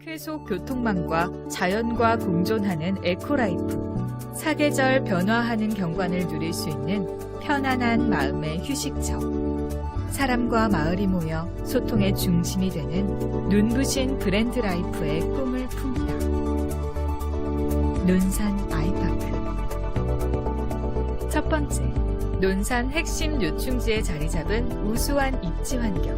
쾌속 교통망과 자연과 공존하는 에코라이프. 사계절 변화하는 경관을 누릴 수 있는 편안한 마음의 휴식처. 사람과 마을이 모여 소통의 중심이 되는 눈부신 브랜드 라이프의 꿈을 품다. 논산 아이파크. 첫 번째, 논산 핵심 요충지에 자리 잡은 우수한 입지 환경.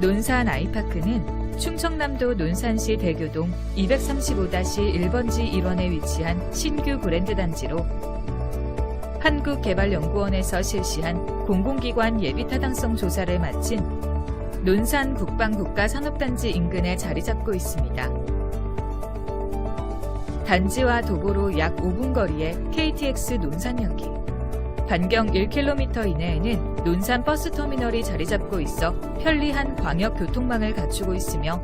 논산 아이파크는 충청남도 논산시 대교동 235-1번지 1원에 위치한 신규 브랜드 단지로 한국개발연구원에서 실시한 공공기관 예비타당성 조사를 마친 논산 북방국가산업단지 인근에 자리 잡고 있습니다. 단지와 도보로 약 5분 거리에 KTX 논산역이, 반경 1km 이내에는 논산 버스터미널이 자리 잡고 있어 편리한 광역 교통망을 갖추고 있으며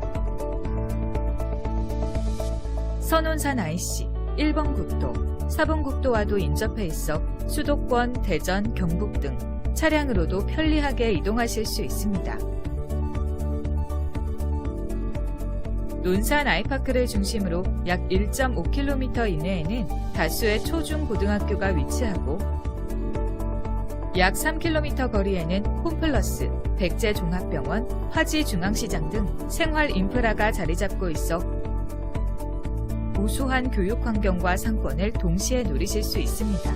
선원산 IC, 1번 국도, 4번 국도와도 인접해 있어 수도권, 대전, 경북 등 차량으로도 편리하게 이동하실 수 있습니다. 논산 아이파크를 중심으로 약 1.5km 이내에는 다수의 초중 고등학교가 위치하고 약 3km 거리에는 홈플러스, 백제종합병원, 화지중앙시장 등 생활 인프라가 자리 잡고 있어 우수한 교육 환경과 상권을 동시에 누리실 수 있습니다.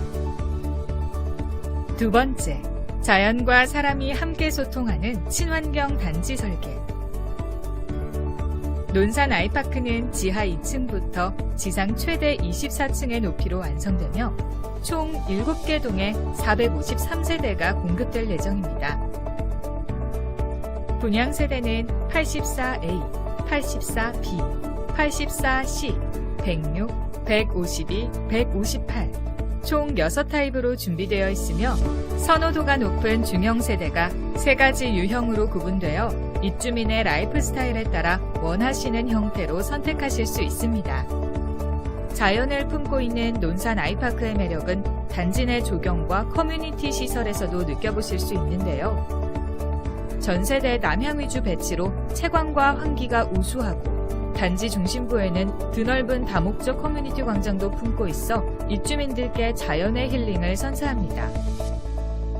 두 번째, 자연과 사람이 함께 소통하는 친환경 단지 설계. 논산 아이파크는 지하 2층부터 지상 최대 24층의 높이로 완성되며 총 7개 동에 453세대가 공급될 예정입니다. 분양 세대는 84A, 84B, 84C, 106, 152, 158, 총 6타입으로 준비되어 있으며 선호도가 높은 중형 세대가 세 가지 유형으로 구분되어 입주민의 라이프 스타일에 따라 원하시는 형태로 선택하실 수 있습니다. 자연을 품고 있는 논산 아이파크의 매력은 단지 내 조경과 커뮤니티 시설에서도 느껴보실 수 있는데요. 전세대 남향 위주 배치로 채광과 환기가 우수하고 단지 중심부에는 드넓은 다목적 커뮤니티 광장도 품고 있어 입주민들께 자연의 힐링을 선사합니다.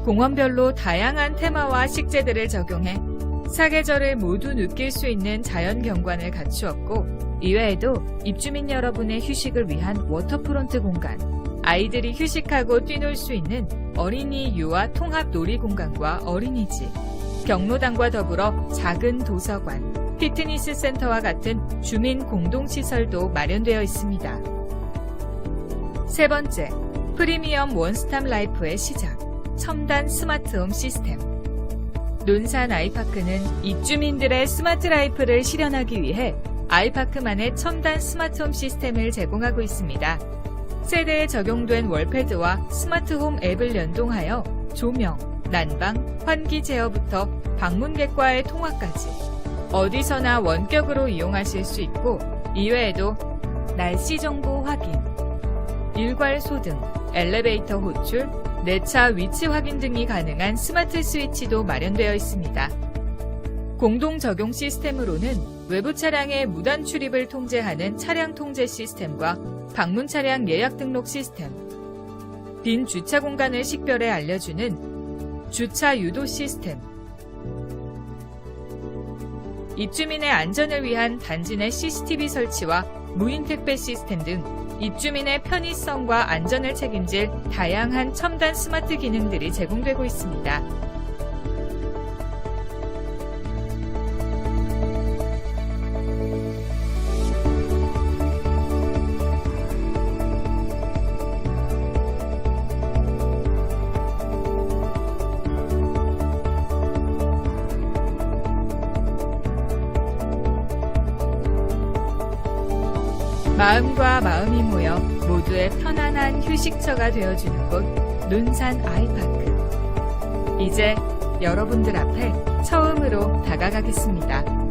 공원별로 다양한 테마와 식재들을 적용해 사계절을 모두 느낄 수 있는 자연 경관을 갖추었고 이외에도 입주민 여러분의 휴식을 위한 워터프론트 공간, 아이들이 휴식하고 뛰놀 수 있는 어린이 유아 통합 놀이 공간과 어린이집, 경로당과 더불어 작은 도서관, 피트니스 센터와 같은 주민 공동시설도 마련되어 있습니다. 세 번째, 프리미엄 원스탑 라이프의 시작, 첨단 스마트홈 시스템. 논산 아이파크는 입주민들의 스마트 라이프를 실현하기 위해 아이파크만의 첨단 스마트홈 시스템을 제공하고 있습니다. 세대에 적용된 월패드와 스마트홈 앱을 연동하여 조명, 난방, 환기 제어부터 방문객과의 통화까지 어디서나 원격으로 이용하실 수 있고 이외에도 날씨 정보 확인, 일괄 소등, 엘리베이터 호출, 내차 위치 확인 등이 가능한 스마트 스위치도 마련되어 있습니다. 공동 적용 시스템으로는 외부 차량의 무단 출입을 통제하는 차량 통제 시스템과 방문 차량 예약 등록 시스템, 빈 주차 공간을 식별해 알려주는 주차 유도 시스템, 입주민의 안전을 위한 단지 내 CCTV 설치와 무인 택배 시스템 등 입주민의 편의성과 안전을 책임질 다양한 첨단 스마트 기능들이 제공되고 있습니다. 마음과 마음이 모여 모두의 편안한 휴식처가 되어주는 곳 논산 아이파크. 이제 여러분들 앞에 처음으로 다가가겠습니다.